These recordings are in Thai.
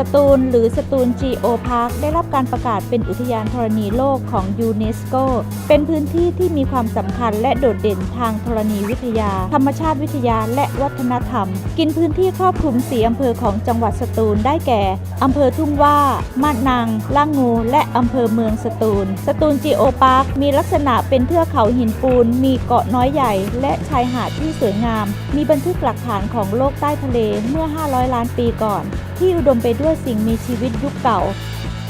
สตูลหรือสตูล Geo Park ได้รับการประกาศเป็นอุทยานธรณีโลกของยูเนสโก เป็นพื้นที่ที่มีความสำคัญและโดดเด่นทางธรณีวิทยา ธรรมชาติวิทยาและวัฒนธรรม กินพื้นที่ครอบคลุมสีอำเภอของจังหวัดสตูลได้แก่อำเภอทุ่งว่า มาดนางล่างงู และอำเภอเมืองสตูล สตูล Geo Park มีลักษณะเป็นเทือกเขาหินปูน มีเกาะน้อยใหญ่ และชายหาดที่สวยงาม มีบันทึกหลักฐานของโลกใต้ทะเลเมื่อ 500 ล้านปีก่อน ที่อุดมไปด้วยสิ่งมีชีวิตยุคเก่า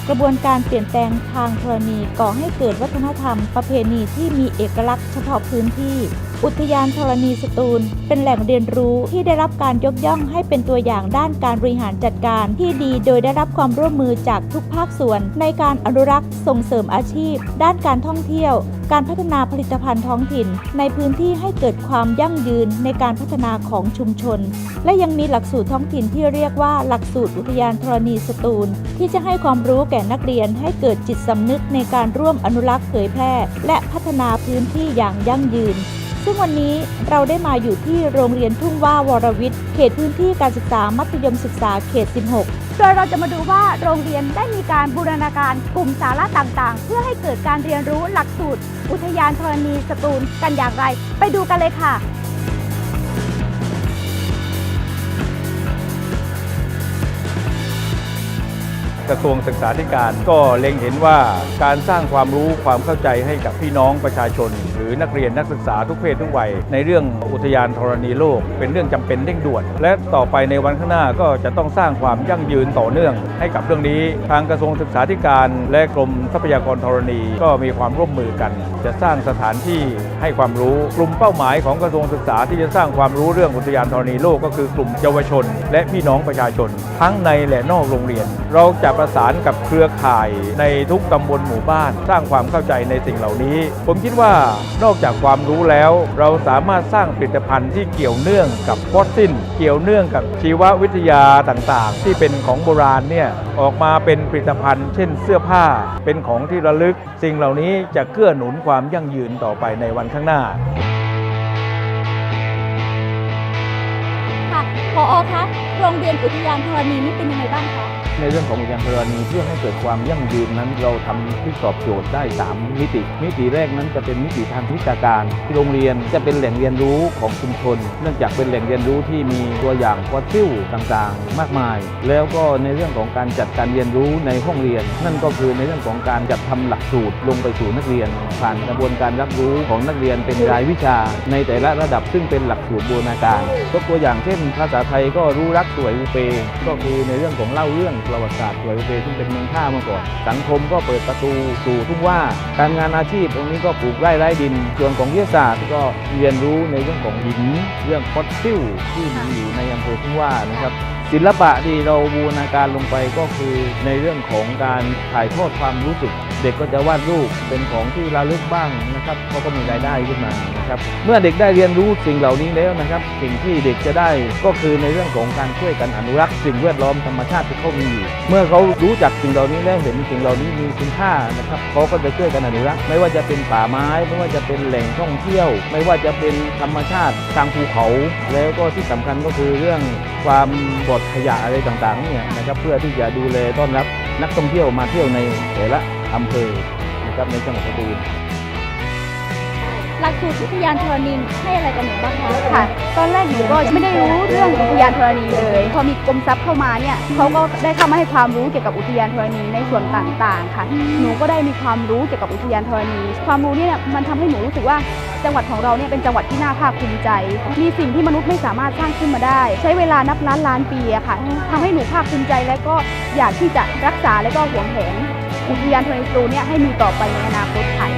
กระบวนการเปลี่ยนแปลงทางธรณีก่อให้เกิดวัฒนธรรม ประเพณีที่มีเอกลักษณ์เฉพาะพื้นที่ อุทยานธรณีสตูล เป็นแหล่งเรียนรู้ที่ได้รับการยกย่องให้เป็นตัวอย่างด้านการบริหารจัดการที่ดี โดยได้รับความร่วมมือจากทุกภาคส่วน ในการอนุรักษ์ส่งเสริมอาชีพ ด้านการท่องเที่ยว การพัฒนาผลิตภัณฑ์ท้องถิ่น ในพื้นที่ให้เกิดความยั่งยืนในการพัฒนาของชุมชน และยังมีหลักสูตรท้องถิ่นที่เรียกว่าหลักสูตรอุทยานธรณีสตูล ที่จะให้ความรู้แก่นักเรียนให้เกิดจิตสำนึกในการร่วมอนุรักษ์เผยแพร่ และพัฒนาพื้นที่อย่างยั่งยืน ซึ่งวันนี้เราได้มาอยู่ที่โรงเรียนทุ่งว่าวรวิทย์ เขตพื้นที่การศึกษามัธยมศึกษาเขต 16 โดยเราจะมาดูว่าโรงเรียนได้มีการบูรณาการกลุ่มสาระต่างๆ เพื่อให้เกิดการเรียนรู้หลักสูตร อุทยานธรณีสตูลกันอย่างไร ไปดูกันเลยค่ะ กระทรวงศึกษาธิการ ก็เล็งเห็นว่าการสร้างความรู้ความเข้าใจให้กับพี่น้องประชาชน หรือนักเรียนนักศึกษาทุกเพศทุกวัย ในเรื่องอุทยานธรณีโลก เป็นเรื่องจำเป็นเร่งด่วน และต่อไปในวันข้างหน้าก็จะต้องสร้างความยั่งยืนต่อเนื่อง ให้กับเรื่องนี้ ทางกระทรวงศึกษาธิการ และกรมทรัพยากรธรณี ก็มีความร่วมมือกัน จะสร้างสถานที่ให้ความรู้กลุ่มเป้าหมายของกระทรวงศึกษาที่จะสร้างความรู้เรื่องอุทยานธรณีโลกก็คือกลุ่มเยาวชน และพี่น้องประชาชน ทั้งในและนอกโรงเรียน เราจะประสานกับเครือข่ายในทุกตำบลหมู่บ้าน สร้างความเข้าใจในสิ่งเหล่านี้ ผมคิดว่านอกจากความรู้แล้ว เราสามารถสร้างผลิตภัณฑ์ที่เกี่ยวเนื่องกับฟอสซิลเกี่ยวเนื่องกับชีววิทยาต่างๆ ที่เป็นของโบราณเนี่ยออกมาเป็นผลิตภัณฑ์ เช่นเสื้อผ้าเป็นของที่ระลึก สิ่งเหล่านี้จะเกื้อหนุนความยั่งยืนต่อไปในวันข้างหน้าค่ะพอคะ โรงเรียนอุทยานธรณีนี่เป็นยังไงบ้างคะ ในเรื่องของอุทยานธรณีเพื่อให้เกิดความยั่งยืนนั้น เราทำที่ตอบโจทย์ได้ 3 มิติ มิติแรกนั้นจะเป็นมิติทางวิชาการที่โรงเรียนจะเป็นแหล่งเรียนรู้ของชุมชน เนื่องจากเป็นแหล่งเรียนรู้ที่มีตัวอย่างฟอสซิลต่างๆ มากมาย แล้วก็ในเรื่องของการจัดการเรียนรู้ในห้องเรียน นั่นก็คือในเรื่องของการจัดทำหลักสูตรลงไปสู่นักเรียน ผ่านกระบวนการรับรู้ของนักเรียนเป็นรายวิชา ในแต่ละระดับซึ่งเป็นหลักสูตรบูรณาการยกตัวอย่างเช่น ภาษาไทยก็รู้รักสวยอุเปก็คือในเรื่องของเล่าเรื่องประวัติศาสตร์สวยอุเปซึ่งเป็นเมืองท่ามาก่อน สังคมก็เปิดประตูสู่ทุ่งว่า การงานอาชีพตรงนี้ก็ปลูกไร่ไร่ดิน ส่วนของวิทยาศาสตร์ก็เรียนรู้ในเรื่องของหิน เรื่องฟอสซิลที่มีอยู่ในอำเภอทุ่งว่านะครับ ศิลปะที่เราบูรณาการลงไปก็คือในเรื่องของการถ่ายทอดความรู้สึก เด็กก็จะวาดรูปเป็นของที่ระลึกบ้างนะครับเขาก็มีรายได้ขึ้นมานะครับเมื่อเด็กได้เรียนรู้สิ่งเหล่านี้แล้วนะครับ สิ่งที่เด็กจะได้ก็คือในเรื่องของการช่วยกันอนุรักษ์สิ่งแวดล้อมธรรมชาติที่เขามีอยู่เมื่อเขารู้จักสิ่งเหล่านี้แล้วเห็นสิ่งเหล่านี้มีคุณค่านะครับเขาก็จะช่วยกันอนุรักษ์ไม่ว่าจะเป็นป่าไม้ ไม่ว่าจะเป็นแหล่งท่องเที่ยว ไม่ว่าจะเป็นธรรมชาติทางภูเขา แล้วก็ที่สำคัญก็คือเรื่องความบดขยะอะไรต่างๆเนี่ยนะครับเพื่อที่จะดูแลต้อนรับนักท่องเที่ยวมาเที่ยวในแต่ละอำเภอนะครับในจังหวัดสตูลหลักสูตรอุทยานทรณีให้อะไรกับหนูบ้างคะค่ะ ตอนแรกหนูก็ไม่ได้รู้เรื่องอุทยานธรณีเลย พอมีกรมทรัพย์เข้ามาเนี่ยเขาก็ได้เข้ามาให้ความรู้เกี่ยวกับอุทยานธรณีในส่วนต่างๆค่ะ หนูก็ได้มีความรู้เกี่ยวกับอุทยานธรณี ความรู้เนี่ยมันทำให้หนูรู้สึกว่าจังหวัดของเราเนี่ยเป็นจังหวัดที่น่าภาคภูมิใจ มีสิ่งที่มนุษย์ไม่สามารถสร้างขึ้นมาได้ ใช้เวลานับล้านล้านปีอะค่ะทำให้หนูภาคภูมิใจและก็อยากที่จะรักษาและก็หวงแหนอุทยานธรณีสตูเนี่ยให้มีต่อไปในอนาคตค่ะ